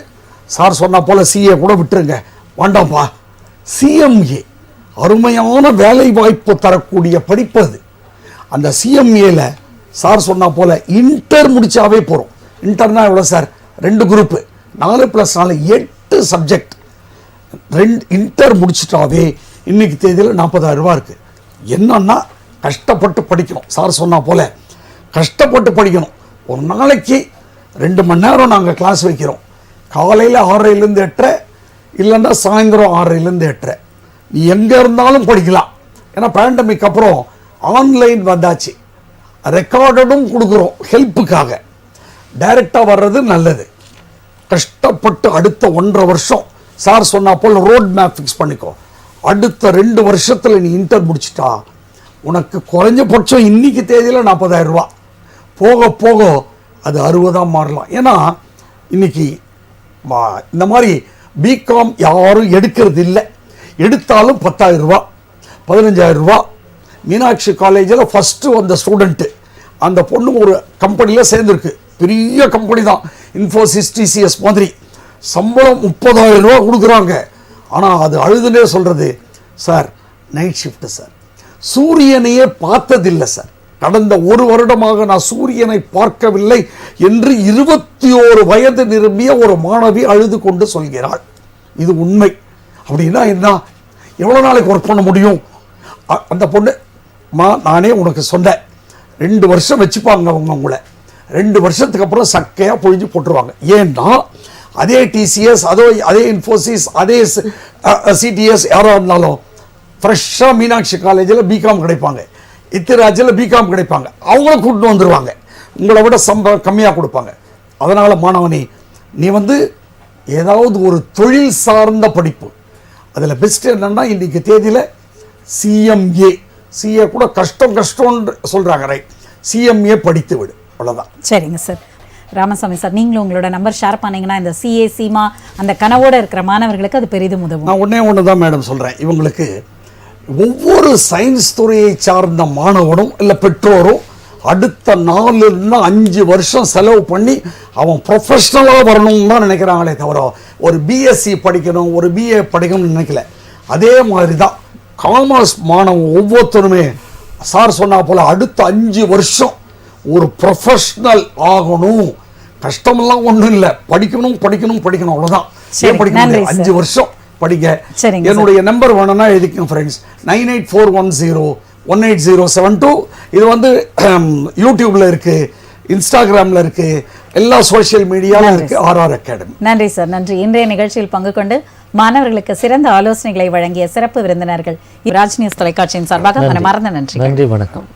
சார் சொன்ன போல் சிஏ கூட விட்டுருங்க வேண்டாம்ப்பா சிஎம்ஏ அருமையான வேலை வாய்ப்பு தரக்கூடிய படிப்பு அது அந்த சிஎம்ஏல சார் சொன்னா போல இன்டர் முடிச்சாவே போகிறோம் இன்டர்னா எவ்வளோ சார் ரெண்டு குரூப்பு நாலு ப்ளஸ் நாலு எட்டு சப்ஜெக்ட் ரெண்டு இன்டர் முடிச்சிட்டாவே இன்னைக்கு தேதியில் நாற்பதாயிரம் ரூபா இருக்குது என்னன்னா கஷ்டப்பட்டு படிக்கணும் சார் சொன்னா போல கஷ்டப்பட்டு படிக்கணும் ஒரு நாளைக்கு ரெண்டு மணி நேரம் நாங்கள் கிளாஸ் வைக்கிறோம் காலையில் ஆறரைலேருந்து எட்டுற இல்லைன்னா சாயந்தரம் ஆறரைலேருந்து எட்டுற நீ எங்கே இருந்தாலும் படிக்கலாம் ஏன்னா பேண்டமிக் அப்புறம் ஆன்லைன் வந்தாச்சு ரெக்கார்டடும் கொடுக்குறோம் ஹெல்ப்புக்காக டைரெக்டாக வர்றது நல்லது கஷ்டப்பட்டு அடுத்த ஒன்றரை வருஷம் சார் சொன்னால் போல் ரோட் மேப் ஃபிக்ஸ் பண்ணிக்கோ அடுத்த ரெண்டு வருஷத்தில் நீ இன்டர் முடிச்சிட்டா உனக்கு குறைஞ்சபட்சம் இன்றைக்கி தேதியில் நாற்பதாயிரம் ரூபா போக போக அது அறுபதாக மாறலாம் ஏன்னா இன்றைக்கி இந்த மாதிரி பிகாம் யாரும் எடுக்கிறது இல்லை எடுத்தாலும் பத்தாயிரம் ரூபா பதினஞ்சாயிரம் ரூபா மீனாட்சி காலேஜில் ஃபஸ்ட்டு வந்த ஸ்டூடெண்ட்டு அந்த பொண்ணு ஒரு கம்பெனியில் சேர்ந்துருக்கு பெரிய கம்பெனி தான் இன்ஃபோசிஸ் டிசிஎஸ் மாதிரி சம்பளம் முப்பதாயிரம் ரூபா கொடுக்குறாங்க ஆனால் அது அழுதுனே சொல்கிறது சார் நைட் ஷிஃப்ட்டு சார் சூரியனையே பார்த்ததில்லை சார் கடந்த ஒரு வருடமாக நான் சூரியனை பார்க்கவில்லை என்று இருபத்தி ஓரு வயது நிரம்பிய ஒரு மாணவி அழுது கொண்டு சொல்கிறாள் இது உண்மை அப்படின்னா என்ன எவ்வளோ நாளைக்கு ஒர்க் பண்ண முடியும் அந்த பொண்ணு மா நானே உனக்கு சொன்னேன் ரெண்டு வருஷம் வச்சுப்பாங்க அவங்க உங்களை ரெண்டு வருஷத்துக்கு அப்புறம் சக்கையாக பொழிஞ்சு போட்டுருவாங்க ஏன்னா அதே டிசிஎஸ் அதோ அதே இன்ஃபோசிஸ் அதே சிடிஎஸ் யாராக இருந்தாலும் ஃப்ரெஷ்ஷாக மீனாட்சி காலேஜில் பிகாம் கிடைப்பாங்க இத்திராஜில் பிகாம் கிடைப்பாங்க அவங்களும் கூப்பிட்டு வந்துடுவாங்க உங்களை விட சம்பளம் கம்மியாக கொடுப்பாங்க அதனால் மாணவனே நீ வந்து ஏதாவது ஒரு தொழில் சார்ந்த படிப்பு அதில் பெஸ்ட் என்னென்னா இன்றைக்கு தேதியில் சிஎம்ஏ சிஏ கூட கஷ்டம் கஷ்டம்னு சொல்கிறாங்க ரைட் சிஎம்ஏ படித்து விடு அவ்வளோதான்
சரிங்க சார் ராமசாமி சார் நீங்களும் உங்களோட நம்பர் ஷேர் பண்ணீங்கன்னா இந்த சிஏ சீமா அந்த கனவோடு இருக்கிற மாணவர்களுக்கு அது பெரிதும் உதவும் நான்
ஒன்றே ஒன்று தான் மேடம் சொல்கிறேன் இவங்களுக்கு ஒவ்வொரு சயின்ஸ் துறையை சார்ந்த மாணவனும் இல்லை பெற்றோரும் அடுத்த நாலுன்னா அஞ்சு வருஷம் செலவு பண்ணி அவன் ப்ரொஃபஷ்னலாக வரணும்னு தான் நினைக்கிறாங்களே தவிர ஒரு பிஎஸ்சி படிக்கணும் ஒரு பிஏ படிக்கணும்னு நினைக்கல அதே மாதிரி தான் காமர்ஸ் மாணவன் ஒவ்வொருத்தருமே சார் சொன்னா போல் அடுத்த அஞ்சு வருஷம் ஒரு ப்ரொஃபஷ்னல் ஆகணும் கஷ்டமெல்லாம் ஒன்றும் இல்லை படிக்கணும் படிக்கணும் படிக்கணும் அவ்வளோதான் படிக்கணும் அஞ்சு வருஷம் படிங்க என்னுடைய நம்பர் வேணும்னா எழுதிக்கணும் friends nine eight four one zero one eight zero seven two இது வந்து [clears throat] யூடியூப்பில் இருக்குது இன்ஸ்டாகிராமில் இருக்கு எல்லா சோஷியல் மீடியாவும் இருக்குது ஆர்ஆர்
அகாடமி நன்றி சார் நன்றி இன்றைய நிகழ்ச்சியில் பங்கு கொண்டு மாணவர்களுக்கு சிறந்த ஆலோசனைகளை வழங்கிய சிறப்பு விருந்தினர்கள் ராஜ்நியூஸ் தொலைக்காட்சியின் சார்பாக மறந்த நன்றி நன்றி வணக்கம்